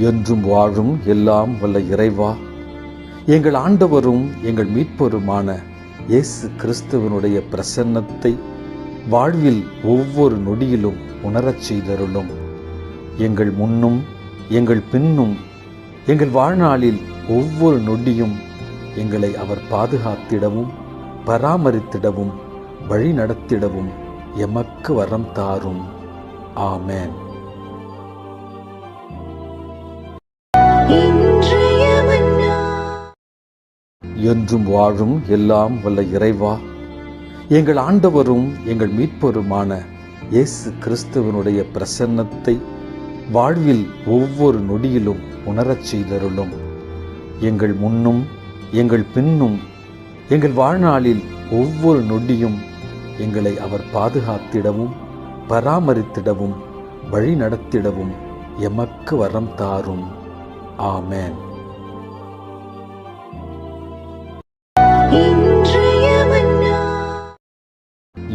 என்றும் வாழும் எல்லாம் வல்ல இறைவா. எங்கள் ஆண்டவரும் எங்கள் மீட்பருமான இயேசு கிறிஸ்துவனுடைய பிரசன்னத்தை வாழ்வில் ஒவ்வொரு நொடியிலும் உணரச் செய்தருளும். எங்கள் முன்னும் எங்கள் பின்னும் எங்கள் வாழ்நாளில் ஒவ்வொரு நொடியும் எங்களை அவர் பாதுகாத்திடவும் பராமரித்திடவும் வழி நடத்திடவும் எமக்கு வரம் தாரும். ஆமேன். என்றும் வாழும் எல்லாம் வல்ல இறைவா. எங்கள் ஆண்டவரும் எங்கள் மீட்பருமான இயேசு கிறிஸ்துவனுடைய பிரசன்னத்தை வாழ்வில் ஒவ்வொரு நொடியிலும் உணரச் செய்தருளும். எங்கள் முன்னும் எங்கள் பின்னும் எங்கள் வாழ்நாளில் ஒவ்வொரு நொடியும் எங்களை அவர் பாதுகாத்திடவும் பராமரித்திடவும் வழி நடத்திடவும் எமக்கு வரம் தாரும். ஆமேன்.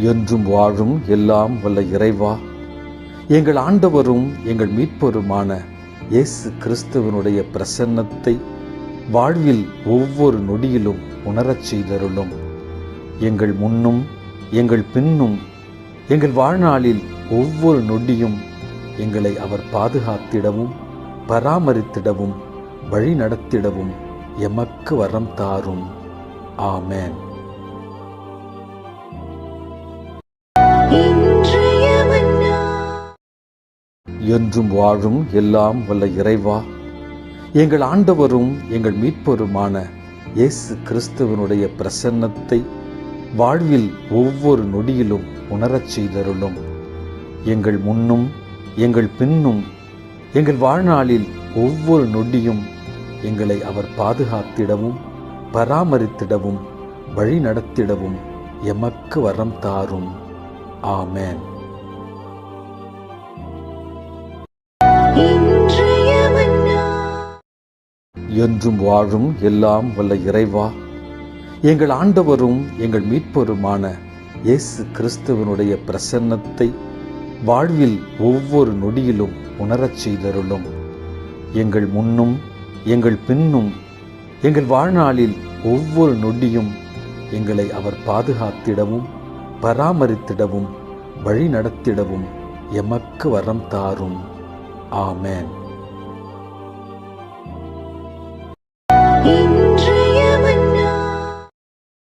என்றும் வாழும் எல்லாம் வல்ல இறைவா. எங்கள் ஆண்டவரும் எங்கள் மீட்பருமான இயேசு கிறிஸ்துவனுடைய பிரசன்னத்தை வாழ்வில் ஒவ்வொரு நொடியிலும் உணரச் செய்தருளும். எங்கள் முன்னும் எங்கள் பின்னும் எங்கள் வாழ்நாளில் ஒவ்வொரு நொடியும் எங்களை அவர் பாதுகாத்திடவும் பராமரித்திடவும் வழி நடத்திடவும் எமக்கு வரம் தாரும். ஆமேன். என்றும் வாழும் எல்லாம் வல்ல இறைவா. எங்கள் ஆண்டவரும் எங்கள் மீட்பருமான இயேசு கிறிஸ்துவனுடைய பிரசன்னத்தை வாழ்வில் ஒவ்வொரு நொடியிலும் உணரச் செய்தருளும். எங்கள் முன்னும் எங்கள் பின்னும் எங்கள் வாழ்நாளில் ஒவ்வொரு நொடியும் எங்களை அவர் பாதுகாத்திடவும் பராமரித்திடவும் வழி நடத்திடவும் எமக்கு வரம் தாரும். ஆமென். என்றும் வாழும் எல்லாம் வல்ல இறைவா. எங்கள் ஆண்டவரும் எங்கள் மீட்பருமான இயேசு கிறிஸ்துவனுடைய பிரசன்னத்தை வாழ்வில் ஒவ்வொரு நொடியிலும் உணரச் செய்தருளும். எங்கள் முன்னும் எங்கள் பின்னும் எங்கள் வாழ்நாளில் ஒவ்வொரு நொடியும் எங்களை அவர் பாதுகாத்திடவும் பராமரித்திடவும் வழி நடத்திடவும் எமக்கு வரம் தாரும். ஆமேன்.